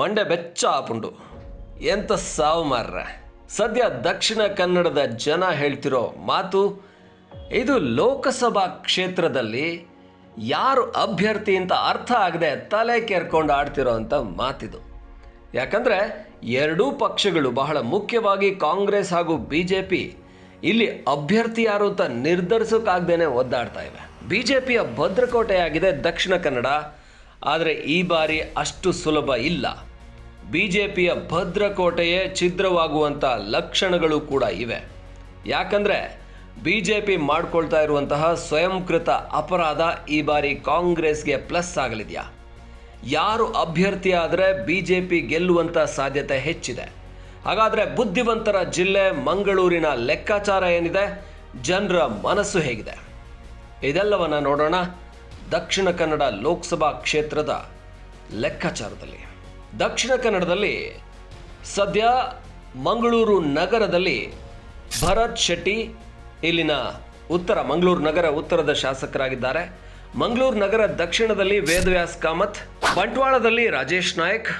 ಮಂಡೆ ಬೆಚ್ಚ ಹಾಪುಂಡು ಎಂತ ಸಾವು ಮಾರ್ರೆ. ಸದ್ಯ ದಕ್ಷಿಣ ಕನ್ನಡದ ಜನ ಹೇಳ್ತಿರೋ ಮಾತು, ಇದು ಲೋಕಸಭಾ ಕ್ಷೇತ್ರದಲ್ಲಿ ಯಾರು ಅಭ್ಯರ್ಥಿ ಅಂತ ಅರ್ಥ ಆಗದೆ ತಲೆ ಕೆರ್ಕೊಂಡು ಆಡ್ತಿರೋ ಅಂತ ಮಾತಿದು. ಯಾಕಂದ್ರೆ ಎರಡೂ ಪಕ್ಷಗಳು ಬಹಳ ಮುಖ್ಯವಾಗಿ ಕಾಂಗ್ರೆಸ್ ಹಾಗೂ ಬಿಜೆಪಿ ಇಲ್ಲಿ ಅಭ್ಯರ್ಥಿ ಯಾರು ಅಂತ ನಿರ್ಧರಿಸೋಕ್ಕಾಗ್ದೇನೆ ಒದ್ದಾಡ್ತಾ ಇವೆ. ಬಿಜೆಪಿಯ ಭದ್ರಕೋಟೆಯಾಗಿದೆ ದಕ್ಷಿಣ ಕನ್ನಡ, ಆದರೆ ಈ ಬಾರಿ ಅಷ್ಟು ಸುಲಭ ಇಲ್ಲ. ಬಿಜೆಪಿಯ ಭದ್ರಕೋಟೆಯೇ ಛಿದ್ರವಾಗುವಂಥ ಲಕ್ಷಣಗಳು ಕೂಡ ಇವೆ. ಯಾಕಂದರೆ ಬಿ ಜೆ ಪಿ ಮಾಡ್ಕೊಳ್ತಾ ಇರುವಂತಹ ಸ್ವಯಂಕೃತ ಅಪರಾಧ ಈ ಬಾರಿ ಕಾಂಗ್ರೆಸ್ಗೆ ಪ್ಲಸ್ ಆಗಲಿದೆಯಾ? ಯಾರು ಅಭ್ಯರ್ಥಿ ಆದರೆ ಪಿ ಗೆಲ್ಲುವಂಥ ಸಾಧ್ಯತೆ ಹೆಚ್ಚಿದೆ. ಹಾಗಾದರೆ ಬುದ್ಧಿವಂತರ ಜಿಲ್ಲೆ ಮಂಗಳೂರಿನ ಲೆಕ್ಕಾಚಾರ ಏನಿದೆ? ಜನರ ಮನಸ್ಸು ಹೇಗಿದೆ? ಇದೆಲ್ಲವನ್ನು ನೋಡೋಣ. ದಕ್ಷಿಣ ಕನ್ನಡ ಲೋಕಸಭಾ ಕ್ಷೇತ್ರದ ಲೆಕ್ಕಾಚಾರದಲ್ಲಿ. ದಕ್ಷಿಣ ಕನ್ನಡದಲ್ಲಿ ಸದ್ಯ ಮಂಗಳೂರು ನಗರದಲ್ಲಿ ಭರತ್ ಶೆಟ್ಟಿ ಇಲ್ಲಿನ ಉತ್ತರ, ಮಂಗಳೂರು ನಗರ ಉತ್ತರದ ಶಾಸಕರಾಗಿದ್ದಾರೆ. ಮಂಗಳೂರು ನಗರ ದಕ್ಷಿಣದಲ್ಲಿ ವೇದವ್ಯಾಸ್ ಕಾಮತ್, ಬಂಟ್ವಾಳದಲ್ಲಿ ರಾಜೇಶ್ ನಾಯಕ್,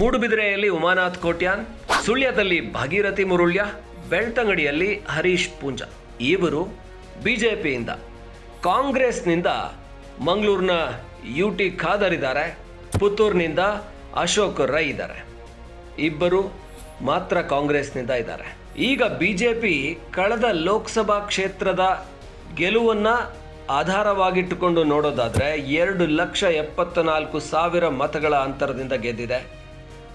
ಮೂಡುಬಿದಿರೆಯಲ್ಲಿ ಉಮಾನಾಥ್ ಕೋಟ್ಯಾನ್, ಸುಳ್ಯದಲ್ಲಿ ಭಾಗೀರಥಿ ಮುರುಳ್ಯ, ಬೆಳ್ತಂಗಡಿಯಲ್ಲಿ ಹರೀಶ್ ಪೂಂಜಾ. ಇವರು ಬಿಜೆಪಿಯಿಂದ ಕಾಂಗ್ರೆಸ್ನಿಂದ ಮಂಗಳೂರಿನ ಯು ಟಿ ಖಾದರ್ ಇದ್ದಾರೆ ಪುತ್ತೂರಿನಿಂದ ಅಶೋಕ್ ರೈ ಇದ್ದಾರೆ. ಇಬ್ಬರು ಮಾತ್ರ ಕಾಂಗ್ರೆಸ್ನಿಂದ ಇದ್ದಾರೆ. ಈಗ ಬಿ ಜೆ ಪಿ ಕಳೆದ ಲೋಕಸಭಾ ಕ್ಷೇತ್ರದ ಗೆಲುವನ್ನ ಆಧಾರವಾಗಿಟ್ಟುಕೊಂಡು ನೋಡೋದಾದ್ರೆ ಎರಡು ಲಕ್ಷ ಎಪ್ಪತ್ತ ನಾಲ್ಕು ಸಾವಿರ ಮತಗಳ ಅಂತರದಿಂದ ಗೆದ್ದಿದೆ.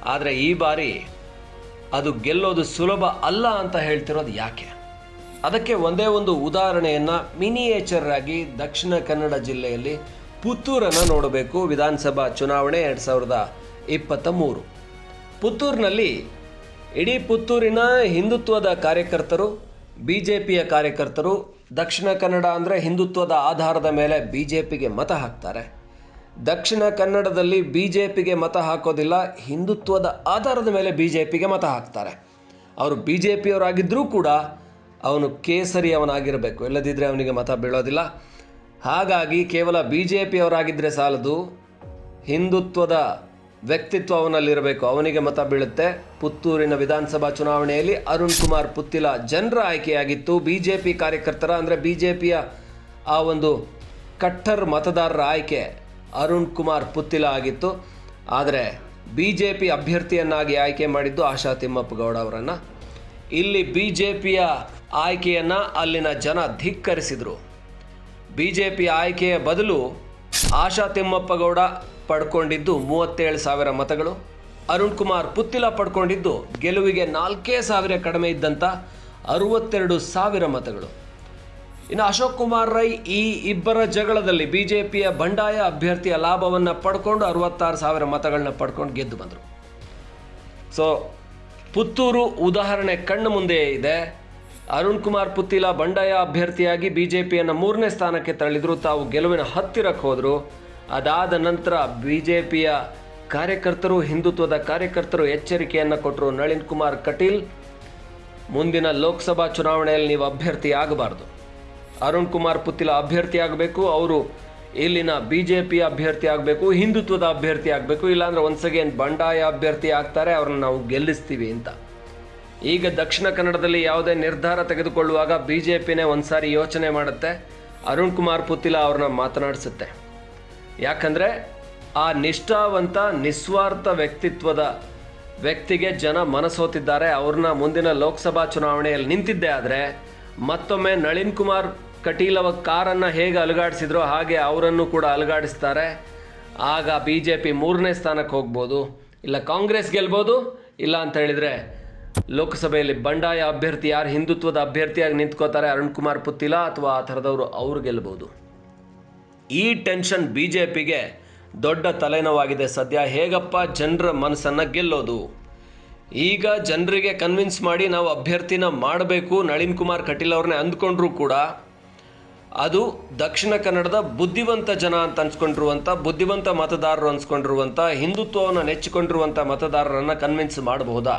ಆದರೆ ಈ ಬಾರಿ ಅದು ಗೆಲ್ಲೋದು ಸುಲಭ ಅಲ್ಲ ಅಂತ ಹೇಳ್ತಿರೋದು ಯಾಕೆ? ಅದಕ್ಕೆ ಒಂದೇ ಒಂದು ಉದಾಹರಣೆಯನ್ನ ಮಿನಿಯೇಚರ್ ಆಗಿ ದಕ್ಷಿಣ ಕನ್ನಡ ಜಿಲ್ಲೆಯಲ್ಲಿ ಪುತ್ತೂರನ್ನು ನೋಡಬೇಕು. ವಿಧಾನಸಭಾ ಚುನಾವಣೆ ಎರಡು ಸಾವಿರದ ಇಪ್ಪತ್ತ ಮೂರು. ಪುತ್ತೂರಿನಲ್ಲಿ ಇಡೀ ಪುತ್ತೂರಿನ ಹಿಂದುತ್ವದ ಕಾರ್ಯಕರ್ತರು ಬಿ ಜೆ ಪಿಯ ಕಾರ್ಯಕರ್ತರು, ದಕ್ಷಿಣ ಕನ್ನಡ ಅಂದರೆ ಹಿಂದುತ್ವದ ಆಧಾರದ ಮೇಲೆ ಬಿ ಜೆ ಪಿಗೆ ಮತ ಹಾಕ್ತಾರೆ. ದಕ್ಷಿಣ ಕನ್ನಡದಲ್ಲಿ ಬಿ ಜೆ ಪಿಗೆ ಮತ ಹಾಕೋದಿಲ್ಲ, ಹಿಂದುತ್ವದ ಆಧಾರದ ಮೇಲೆ ಬಿ ಜೆ ಪಿಗೆ ಮತ ಹಾಕ್ತಾರೆ. ಅವರು ಬಿ ಜೆ ಪಿಯವರಾಗಿದ್ದರೂ ಕೂಡ ಅವನು ಕೇಸರಿಯವನಾಗಿರಬೇಕು ಇಲ್ಲದಿದ್ದರೆ ಅವನಿಗೆ ಮತ ಬೀಳೋದಿಲ್ಲ. ಹಾಗಾಗಿ ಕೇವಲ ಬಿ ಜೆ ಪಿಯವರಾಗಿದ್ದರೆ ಸಾಲದು, ಹಿಂದುತ್ವದ ವ್ಯಕ್ತಿತ್ವ ಅವನಲ್ಲಿರಬೇಕು ಅವನಿಗೆ ಮತ ಬೀಳುತ್ತೆ. ಪುತ್ತೂರಿನ ವಿಧಾನಸಭಾ ಚುನಾವಣೆಯಲ್ಲಿ ಅರುಣ್ ಕುಮಾರ್ ಪುತ್ತಿಲ ಜನರ ಆಯ್ಕೆಯಾಗಿತ್ತು. ಬಿ ಜೆ ಪಿ ಕಾರ್ಯಕರ್ತರ ಅಂದರೆ ಬಿ ಜೆ ಪಿಯ ಆ ಒಂದು ಕಟ್ಟರ್ ಮತದಾರರ ಆಯ್ಕೆ ಅರುಣ್ ಕುಮಾರ್ ಪುತ್ತಿಲ ಆಗಿತ್ತು. ಆದರೆ ಬಿ ಜೆ ಪಿ ಅಭ್ಯರ್ಥಿಯನ್ನಾಗಿ ಆಯ್ಕೆ ಮಾಡಿದ್ದು ಆಶಾ ತಿಮ್ಮಪ್ಪ ಗೌಡ ಅವರನ್ನು. ಇಲ್ಲಿ ಬಿ ಜೆ ಪಿಯ ಆಯ್ಕೆಯನ್ನು ಅಲ್ಲಿನ ಜನ ಧಿಕ್ಕರಿಸಿದರು. ಬಿ ಜೆ ಪಿ ಆಯ್ಕೆಯ ಬದಲು ಆಶಾ ತಿಮ್ಮಪ್ಪ ಗೌಡ ಪಡ್ಕೊಂಡಿದ್ದು ಮೂವತ್ತೇಳು ಸಾವಿರ ಮತಗಳು. ಅರುಣ್ ಕುಮಾರ್ ಪುತ್ತಿಲ ಪಡ್ಕೊಂಡಿದ್ದು ಗೆಲುವಿಗೆ ನಾಲ್ಕೇ ಸಾವಿರ ಕಡಿಮೆ ಇದ್ದಂಥ ಅರುವತ್ತೆರಡು ಸಾವಿರ ಮತಗಳು. ಇನ್ನು ಅಶೋಕ್ ಕುಮಾರ್ ರೈ ಈ ಇಬ್ಬರ ಜಗಳದಲ್ಲಿ ಬಿ ಜೆ ಪಿಯ ಬಂಡಾಯ ಅಭ್ಯರ್ಥಿಯ ಲಾಭವನ್ನು ಪಡ್ಕೊಂಡು ಅರವತ್ತಾರು ಸಾವಿರ ಮತಗಳನ್ನ ಪಡ್ಕೊಂಡು ಗೆದ್ದು ಬಂದರು. ಸೊ ಪುತ್ತೂರು ಉದಾಹರಣೆ ಕಣ್ಣು ಮುಂದೆ ಇದೆ. ಅರುಣ್ ಕುಮಾರ್ ಪುತ್ತಿಲ ಬಂಡಾಯ ಅಭ್ಯರ್ಥಿಯಾಗಿ ಬಿ ಜೆ ಪಿಯನ್ನು ಮೂರನೇ ಸ್ಥಾನಕ್ಕೆ ತಳ್ಳಿದ್ರು. ತಾವು ಗೆಲುವಿನ ಹತ್ತಿರಕ್ಕೆ ಹೋದರು. ಅದಾದ ನಂತರ ಬಿ ಜೆ ಪಿಯ ಕಾರ್ಯಕರ್ತರು, ಹಿಂದುತ್ವದ ಕಾರ್ಯಕರ್ತರು ಎಚ್ಚರಿಕೆಯನ್ನು ಕೊಟ್ಟರು ನಳಿನ್ ಕುಮಾರ್ ಕಟೀಲ್. ಮುಂದಿನ ಲೋಕಸಭಾ ಚುನಾವಣೆಯಲ್ಲಿ ನೀವು ಅಭ್ಯರ್ಥಿ ಆಗಬಾರ್ದು. ಅರುಣ್ ಕುಮಾರ್ ಪುತ್ತಿಲ ಅಭ್ಯರ್ಥಿ ಆಗಬೇಕು, ಅವರು ಇಲ್ಲಿನ ಬಿ ಜೆ ಪಿ ಅಭ್ಯರ್ಥಿ ಆಗಬೇಕು, ಹಿಂದುತ್ವದ ಅಭ್ಯರ್ಥಿ ಆಗಬೇಕು, ಇಲ್ಲಾಂದ್ರೆ ಒನ್ಸ್ ಅಗೇನ್ ಬಂಡಾಯ ಅಭ್ಯರ್ಥಿ ಆಗ್ತಾರೆ, ಅವ್ರನ್ನ ನಾವು ಗೆಲ್ಲಿಸ್ತೀವಿ ಅಂತ. ಈಗ ದಕ್ಷಿಣ ಕನ್ನಡದಲ್ಲಿ ಯಾವುದೇ ನಿರ್ಧಾರ ತೆಗೆದುಕೊಳ್ಳುವಾಗ ಬಿ ಜೆ ಪಿನೇ ಒಂದ್ಸಾರಿ ಯೋಚನೆ ಮಾಡುತ್ತೆ. ಅರುಣ್ ಕುಮಾರ್ ಪುತ್ತಿಲ ಅವ್ರನ್ನ ಮಾತನಾಡಿಸುತ್ತೆ. ಯಾಕಂದರೆ ಆ ನಿಷ್ಠಾವಂತ, ನಿಸ್ವಾರ್ಥ ವ್ಯಕ್ತಿತ್ವದ ವ್ಯಕ್ತಿಗೆ ಜನ ಮನಸೋತಿದ್ದಾರೆ ಅವ್ರನ್ನ ಮುಂದಿನ ಲೋಕಸಭಾ ಚುನಾವಣೆಯಲ್ಲಿ ನಿಂತಿದ್ದೆ ಆದರೆ ಮತ್ತೊಮ್ಮೆ ನಳಿನ್ ಕುಮಾರ್ ಕಟೀಲ್ ಅವ ಕಾರನ್ನು ಹೇಗೆ ಅಲುಗಾಡಿಸಿದ್ರೋ ಹಾಗೆ ಅವರನ್ನು ಕೂಡ ಅಲುಗಾಡಿಸ್ತಾರೆ. ಆಗ ಬಿ ಜೆ ಪಿ ಮೂರನೇ ಸ್ಥಾನಕ್ಕೆ ಹೋಗ್ಬೋದು. ಇಲ್ಲ ಕಾಂಗ್ರೆಸ್ ಗೆಲ್ಬೋದು. ಇಲ್ಲ ಅಂತ ಹೇಳಿದರೆ ಲೋಕಸಭೆಯಲ್ಲಿ ಬಂಡಾಯ ಅಭ್ಯರ್ಥಿ ಯಾರು, ಹಿಂದುತ್ವದ ಅಭ್ಯರ್ಥಿಯಾಗಿ ನಿಂತ್ಕೋತಾರೆ ಅರುಣ್ ಕುಮಾರ್ ಪುತ್ತಿಲ ಅಥವಾ ಆ ಥರದವರು ಅವ್ರು ಗೆಲ್ಬೋದು. ಈ ಟೆನ್ಷನ್ ಬಿ ಜೆ ಪಿಗೆ ದೊಡ್ಡ ತಲೆನೋವಾಗಿದೆ. ಸದ್ಯ ಹೇಗಪ್ಪ ಜನರ ಮನಸ್ಸನ್ನು ಗೆಲ್ಲೋದು? ಈಗ ಜನರಿಗೆ ಕನ್ವಿನ್ಸ್ ಮಾಡಿ ನಾವು ಅಭ್ಯರ್ಥಿನ ಮಾಡಬೇಕು ನಳಿನ್ ಕುಮಾರ್ ಕಟೀಲ್ ಅವ್ರನ್ನೇ ಅಂದ್ಕೊಂಡ್ರೂ ಕೂಡ ಅದು ದಕ್ಷಿಣ ಕನ್ನಡದ ಬುದ್ಧಿವಂತ ಜನ ಅಂತ ಅನ್ಸ್ಕೊಂಡಿರುವಂಥ ಬುದ್ಧಿವಂತ ಮತದಾರರು ಅನ್ಸ್ಕೊಂಡಿರುವಂಥ ಹಿಂದುತ್ವವನ್ನು ನೆಚ್ಚಿಕೊಂಡಿರುವಂಥ ಮತದಾರರನ್ನು ಕನ್ವಿನ್ಸ್ ಮಾಡಬಹುದಾ?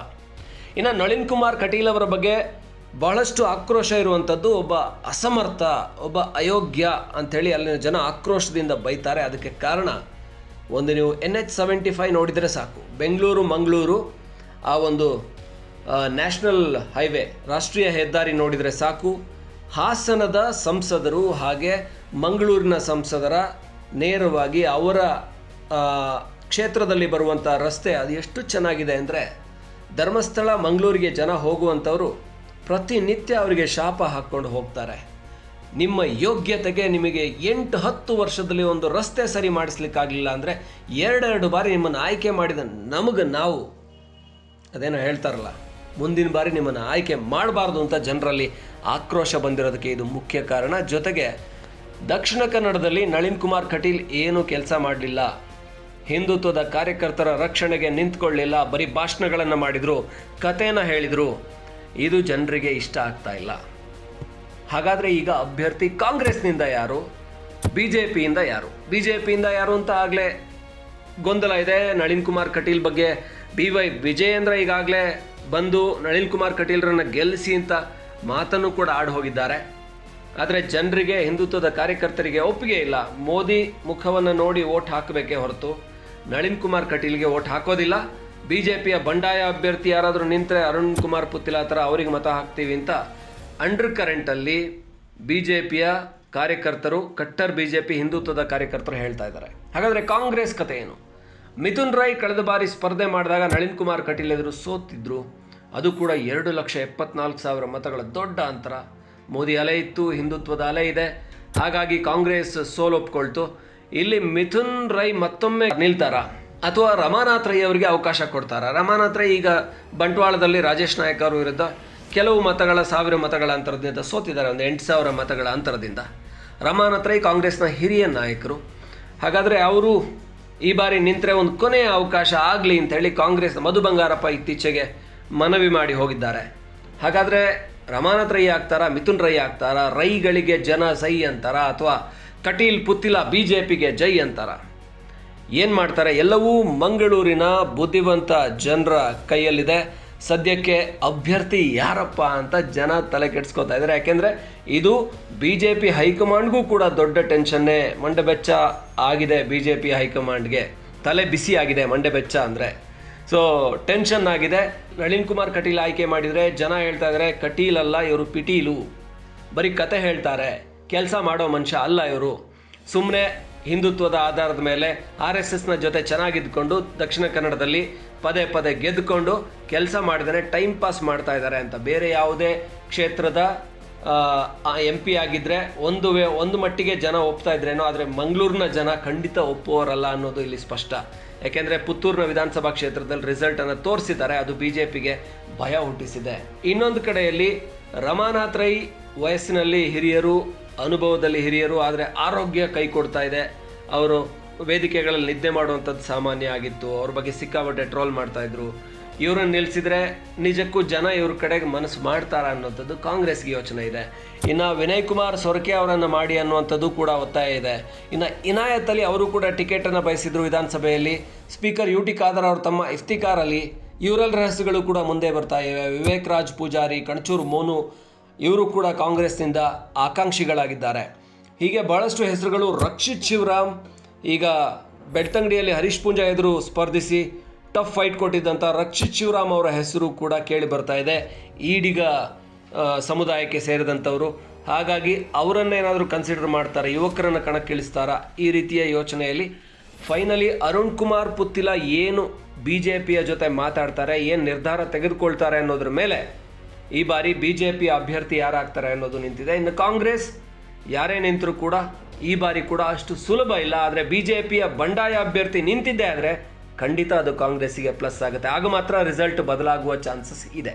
ಇನ್ನು ನಳಿನ್ ಕುಮಾರ್ ಕಟೀಲ್ ಅವರ ಬಗ್ಗೆ ಬಹಳಷ್ಟು ಆಕ್ರೋಶ ಇರುವಂಥದ್ದು ಒಬ್ಬ ಅಸಮರ್ಥ, ಒಬ್ಬ ಅಯೋಗ್ಯ ಅಂಥೇಳಿ ಅಲ್ಲಿನ ಜನ ಆಕ್ರೋಶದಿಂದ ಬೈತಾರೆ. ಅದಕ್ಕೆ ಕಾರಣ ಒಂದು ನೀವು ಎನ್ ಎಚ್ ಸೆವೆಂಟಿ ಫೈವ್ ನೋಡಿದರೆ ಸಾಕು. ಬೆಂಗಳೂರು, ಮಂಗಳೂರು ಆ ಒಂದು ನ್ಯಾಷನಲ್ ಹೈವೇ, ರಾಷ್ಟ್ರೀಯ ಹೆದ್ದಾರಿ ನೋಡಿದರೆ ಸಾಕು. ಹಾಸನದ ಸಂಸದರು ಹಾಗೆ ಮಂಗಳೂರಿನ ಸಂಸದರ ನೇರವಾಗಿ ಅವರ ಕ್ಷೇತ್ರದಲ್ಲಿ ಬರುವಂಥ ರಸ್ತೆ ಅದು ಎಷ್ಟು ಚೆನ್ನಾಗಿದೆ ಅಂದರೆ ಧರ್ಮಸ್ಥಳ, ಮಂಗಳೂರಿಗೆ ಜನ ಹೋಗುವಂಥವರು ಪ್ರತಿನಿತ್ಯ ಅವರಿಗೆ ಶಾಪ ಹಾಕ್ಕೊಂಡು ಹೋಗ್ತಾರೆ. ನಿಮ್ಮ ಯೋಗ್ಯತೆಗೆ ನಿಮಗೆ ಎಂಟು ಹತ್ತು ವರ್ಷದಲ್ಲಿ ಒಂದು ರಸ್ತೆ ಸರಿ ಮಾಡಿಸ್ಲಿಕ್ಕಾಗಲಿಲ್ಲ ಅಂದರೆ ಎರಡೆರಡು ಬಾರಿ ನಿಮ್ಮನ್ನು ಆಯ್ಕೆ ಮಾಡಿದ ನಮಗೆ ನಾವು. ಅದೇನೋ ಹೇಳ್ತಾರಲ್ಲ, ಮುಂದಿನ ಬಾರಿ ನಿಮ್ಮನ್ನು ಆಯ್ಕೆ ಮಾಡಬಾರ್ದು ಅಂತ ಜನರಲ್ಲಿ ಆಕ್ರೋಶ ಬಂದಿರೋದಕ್ಕೆ ಇದು ಮುಖ್ಯ ಕಾರಣ. ಜೊತೆಗೆ ದಕ್ಷಿಣ ಕನ್ನಡದಲ್ಲಿ ನಳಿನ್ ಕುಮಾರ್ ಕಟೀಲ್ ಏನು ಕೆಲಸ ಮಾಡಲಿಲ್ಲ. ಹಿಂದುತ್ವದ ಕಾರ್ಯಕರ್ತರ ರಕ್ಷಣೆಗೆ ನಿಂತ್ಕೊಳ್ಳಿಲ್ಲ. ಬರೀ ಭಾಷಣಗಳನ್ನು ಮಾಡಿದರು, ಕಥೆನ ಹೇಳಿದರು. ಇದು ಜನರಿಗೆ ಇಷ್ಟ ಆಗ್ತಾ ಇಲ್ಲ. ಹಾಗಾದರೆ ಈಗ ಅಭ್ಯರ್ಥಿ ಕಾಂಗ್ರೆಸ್ನಿಂದ ಯಾರು? ಬಿ ಜೆ ಪಿಯಿಂದ ಯಾರು? ಬಿ ಜೆ ಪಿಯಿಂದ ಯಾರು ಅಂತ ಆಗಲೇ ಗೊಂದಲ ಇದೆ. ನಳಿನ್ ಕುಮಾರ್ ಕಟೀಲ್ ಬಗ್ಗೆ ಬಿ ವೈ ವಿಜಯೇಂದ್ರ ಈಗಾಗಲೇ ಬಂದು ನಳಿನ್ ಕುಮಾರ್ ಕಟೀಲ್ರನ್ನ ಗೆಲ್ಲಿಸಿ ಅಂತ ಮಾತನ್ನು ಕೂಡ ಆಡಿ ಹೋಗಿದ್ದಾರೆ. ಆದರೆ ಜನರಿಗೆ ಹಿಂದುತ್ವದ ಕಾರ್ಯಕರ್ತರಿಗೆ ಒಪ್ಪಿಗೆ ಇಲ್ಲ. ಮೋದಿ ಮುಖವನ್ನು ನೋಡಿ ಓಟ್ ಹಾಕಬೇಕೇ ಹೊರತು. ನಳಿನ್ ಕುಮಾರ್ ಕಟೀಲ್ಗೆ ಓಟ್ ಹಾಕೋದಿಲ್ಲ. ಬಿ ಜೆ ಪಿಯ ಬಂಡಾಯ ಅಭ್ಯರ್ಥಿ ಯಾರಾದರೂ ನಿಂತರೆ ಅರುಣ್ ಕುಮಾರ್ ಪುತ್ತಿಲ ಥರ ಅವರಿಗೆ ಮತ ಹಾಕ್ತೀವಿ ಅಂತ ಅಂಡರ್ ಕರೆಂಟಲ್ಲಿ ಬಿ ಜೆ ಪಿಯ ಕಾರ್ಯಕರ್ತರು, ಕಟ್ಟರ್ ಬಿ ಜೆ ಪಿ ಹಿಂದುತ್ವದ ಕಾರ್ಯಕರ್ತರು ಹೇಳ್ತಾ ಇದ್ದಾರೆ. ಹಾಗಾದರೆ ಕಾಂಗ್ರೆಸ್ ಕತೆ ಏನು? ಮಿಥುನ್ ರೈ ಕಳೆದ ಬಾರಿ ಸ್ಪರ್ಧೆ ಮಾಡಿದಾಗ ನಳಿನ್ ಕುಮಾರ್ ಕಟೀಲ್ ಎದುರು ಸೋತಿದ್ರು. ಅದು ಕೂಡ ಎರಡು ಲಕ್ಷ ಎಪ್ಪತ್ನಾಲ್ಕು ಸಾವಿರ ಮತಗಳ ದೊಡ್ಡ ಅಂತರ. ಮೋದಿ ಅಲೆ ಇತ್ತು, ಹಿಂದುತ್ವದ ಅಲೆ ಇದೆ. ಹಾಗಾಗಿ ಕಾಂಗ್ರೆಸ್ ಸೋಲೊಪ್ಕೊಳ್ತು. ಇಲ್ಲಿ ಮಿಥುನ್ ರೈ ಮತ್ತೊಮ್ಮೆ ನಿಲ್ತಾರ? ಅಥವಾ ರಮಾನಾಥ್ ರೈ ಅವರಿಗೆ ಅವಕಾಶ ಕೊಡ್ತಾರ? ರಮಾನಾಥ್ ರೈ ಈಗ ಬಂಟ್ವಾಳದಲ್ಲಿ ರಾಜೇಶ್ ನಾಯಕ್ ಅವರ ವಿರುದ್ಧ ಕೆಲವು ಮತಗಳ, ಸಾವಿರ ಮತಗಳ ಅಂತರದಿಂದ ಸೋತಿದ್ದಾರೆ, ಒಂದು ಎಂಟು ಸಾವಿರ ಮತಗಳ ಅಂತರದಿಂದ. ರಮಾನಾಥ್ ರೈ ಕಾಂಗ್ರೆಸ್ನ ಹಿರಿಯ ನಾಯಕರು. ಹಾಗಾದರೆ ಅವರು ಈ ಬಾರಿ ನಿಂತರೆ ಒಂದು ಕೊನೆಯ ಅವಕಾಶ ಆಗಲಿ ಅಂತೇಳಿ ಕಾಂಗ್ರೆಸ್ ಮಧು ಬಂಗಾರಪ್ಪ ಇತ್ತೀಚೆಗೆ ಮನವಿ ಮಾಡಿ ಹೋಗಿದ್ದಾರೆ. ಹಾಗಾದರೆ ರಮಾನಾಥ್ ಆಗ್ತಾರಾ, ಮಿಥುನ್ ರೈ ಆಗ್ತಾರಾ, ರೈಗಳಿಗೆ ಜನ ಸೈ ಅಂತಾರ ಅಥವಾ ಕಟೀಲ್ ಪುತ್ತಿಲ ಬಿ ಜೆ ಪಿಗೆ ಜೈ ಅಂತಾರ? ಏನು ಮಾಡ್ತಾರೆ? ಎಲ್ಲವೂ ಮಂಗಳೂರಿನ ಬುದ್ಧಿವಂತ ಜನರ ಕೈಯಲ್ಲಿದೆ. ಸದ್ಯಕ್ಕೆ ಅಭ್ಯರ್ಥಿ ಯಾರಪ್ಪ ಅಂತ ಜನ ತಲೆ ಕೆಡಿಸ್ಕೊತಾ ಇದ್ದಾರೆ. ಯಾಕೆಂದರೆ ಇದು ಬಿ ಜೆ ಪಿ ಹೈಕಮಾಂಡ್ಗೂ ಕೂಡ ದೊಡ್ಡ ಟೆನ್ಷನ್ನೇ. ಮಂಡೆಬೆಚ್ಚ ಆಗಿದೆ ಬಿ ಜೆ ಪಿ ಹೈಕಮಾಂಡ್ಗೆ. ತಲೆ ಬಿಸಿ ಆಗಿದೆ ಮಂಡೆಬೆಚ್ಚ ಅಂದರೆ. ಸೊ ಟೆನ್ಷನ್ ಆಗಿದೆ. ನಳಿನ್ ಕುಮಾರ್ ಕಟೀಲ್ ಆಯ್ಕೆ ಮಾಡಿದರೆ ಜನ ಹೇಳ್ತಾ ಇದ್ದಾರೆ ಕಟೀಲ್ ಅಲ್ಲ ಇವರು ಪಿಟೀಲು. ಬರೀ ಕತೆ ಹೇಳ್ತಾರೆ. ಕೆಲಸ ಮಾಡೋ ಮನುಷ್ಯ ಅಲ್ಲ ಇವರು. ಸುಮ್ಮನೆ ಹಿಂದುತ್ವದ ಆಧಾರದ ಮೇಲೆ ಆರ್ ಎಸ್ ಎಸ್ನ ಜೊತೆ ಚೆನ್ನಾಗಿದ್ಕೊಂಡು ದಕ್ಷಿಣ ಕನ್ನಡದಲ್ಲಿ ಪದೇ ಪದೇ ಗೆದ್ದುಕೊಂಡು ಕೆಲಸ ಮಾಡಿದರೆ ಟೈಮ್ ಪಾಸ್ ಮಾಡ್ತಾ ಇದ್ದಾರೆ ಅಂತ. ಬೇರೆ ಯಾವುದೇ ಕ್ಷೇತ್ರದ ಎಂ ಪಿ ಆಗಿದ್ದರೆ ಒಂದು ವೇ, ಒಂದು ಮಟ್ಟಿಗೆ ಜನ ಒಪ್ತಾ ಇದ್ರೇನೋ, ಆದರೆ ಮಂಗಳೂರಿನ ಜನ ಖಂಡಿತ ಒಪ್ಪುವವರಲ್ಲ ಅನ್ನೋದು ಇಲ್ಲಿ ಸ್ಪಷ್ಟ. ಯಾಕೆಂದರೆ ಪುತ್ತೂರಿನ ವಿಧಾನಸಭಾ ಕ್ಷೇತ್ರದಲ್ಲಿ ರಿಸಲ್ಟನ್ನು ತೋರಿಸಿದ್ದಾರೆ, ಅದು ಬಿ ಜೆ ಪಿಗೆ ಭಯ ಹುಟ್ಟಿಸಿದೆ. ಇನ್ನೊಂದು ಕಡೆಯಲ್ಲಿ ರಮಾನಾಥ್ ರೈ ವಯಸ್ಸಿನಲ್ಲಿ ಹಿರಿಯರು ಅನುಭವದಲ್ಲಿ ಹಿರಿಯರು, ಆದರೆ ಆರೋಗ್ಯ ಕೈ ಕೊಡ್ತಾ ಇದೆ. ಅವರು ವೇದಿಕೆಗಳಲ್ಲಿ ನಿದ್ದೆ ಮಾಡುವಂಥದ್ದು ಸಾಮಾನ್ಯ ಆಗಿತ್ತು. ಅವ್ರ ಬಗ್ಗೆ ಸಿಕ್ಕಾಪಟ್ಟೆ ಟ್ರೋಲ್ ಮಾಡ್ತಾಯಿದ್ರು ಇವರನ್ನು ನಿಲ್ಲಿಸಿದ್ರೆ ನಿಜಕ್ಕೂ ಜನ ಇವ್ರ ಕಡೆಗೆ ಮನಸ್ಸು ಮಾಡ್ತಾರ ಅನ್ನೋಂಥದ್ದು ಕಾಂಗ್ರೆಸ್ಗೆ ಯೋಚನೆ ಇದೆ. ಇನ್ನು ವಿನಯ್ ಕುಮಾರ್ ಸೊರಕೆ ಅವರನ್ನು ಮಾಡಿ ಅನ್ನುವಂಥದ್ದು ಕೂಡ ಒತ್ತಾಯ ಇದೆ. ಇನ್ನು ಇನಾಯತ್ ಅಲಿ ಅವರು ಕೂಡ ಟಿಕೆಟನ್ನು ಬಯಸಿದ್ರು ವಿಧಾನಸಭೆಯಲ್ಲಿ. ಸ್ಪೀಕರ್ ಯು ಟಿ ಖಾದರ್ ಅವರು ತಮ್ಮ ಇಫ್ತಿಕಾರಲ್ಲಿ. ಯೂರಲ್ ರಹಸ್ಯಗಳು ಕೂಡ ಮುಂದೆ ಬರ್ತಾ ಇವೆ. ವಿವೇಕ್ ರಾಜ್ ಪೂಜಾರಿ, ಕಣಚೂರು ಮೋನು ಇವರು ಕೂಡ ಕಾಂಗ್ರೆಸ್ನಿಂದ ಆಕಾಂಕ್ಷಿಗಳಾಗಿದ್ದಾರೆ. ಹೀಗೆ ಬಹಳಷ್ಟು ಹೆಸರುಗಳು ರಕ್ಷಿತ್ ಶಿವರಾಮ್, ಈಗ ಬೆಳ್ತಂಗಡಿಯಲ್ಲಿ ಹರೀಶ್ ಪೂಂಜಾ ಎದುರು ಸ್ಪರ್ಧಿಸಿ ಟಫ್ ಫೈಟ್ ಕೊಟ್ಟಿದ್ದಂಥ ರಕ್ಷಿತ್ ಶಿವರಾಮ್ ಅವರ ಹೆಸರು ಕೂಡ ಕೇಳಿ ಬರ್ತಾ ಇದೆ. ಈಡಿಗ ಸಮುದಾಯಕ್ಕೆ ಸೇರಿದಂಥವರು ಹಾಗಾಗಿ ಅವರನ್ನೇನಾದರೂ ಕನ್ಸಿಡರ್ ಮಾಡ್ತಾರೆ? ಯುವಕರನ್ನು ಕಣಕ್ಕಿಳಿಸ್ತಾರಾ? ಈ ರೀತಿಯ ಯೋಚನೆಯಲ್ಲಿ ಫೈನಲಿ ಅರುಣ್ ಕುಮಾರ್ ಪುತ್ತಿಲ ಏನು ಬಿ ಜೆ ಪಿಯ ಜೊತೆ ಮಾತಾಡ್ತಾರೆ? ಏನು ನಿರ್ಧಾರ ತೆಗೆದುಕೊಳ್ತಾರೆ ಅನ್ನೋದ್ರ ಮೇಲೆ ಈ ಬಾರಿ ಬಿ ಜೆ ಪಿ ಅಭ್ಯರ್ಥಿ ಯಾರಾಗ್ತಾರೆ ಅನ್ನೋದು ನಿಂತಿದೆ. ಇನ್ನು ಕಾಂಗ್ರೆಸ್ ಯಾರೇ ನಿಂತರೂ ಕೂಡ ಈ ಬಾರಿ ಕೂಡ ಅಷ್ಟು ಸುಲಭ ಇಲ್ಲ. ಆದರೆ ಬಿ ಜೆ ಪಿಯ ಬಂಡಾಯ ಅಭ್ಯರ್ಥಿ ನಿಂತಿದ್ದೆ ಆದರೆ ಖಂಡಿತ ಅದು ಕಾಂಗ್ರೆಸ್ಸಿಗೆ ಪ್ಲಸ್ ಆಗುತ್ತೆ. ಆಗ ಮಾತ್ರ ರಿಸಲ್ಟ್ ಬದಲಾಗುವ ಚಾನ್ಸಸ್ ಇದೆ.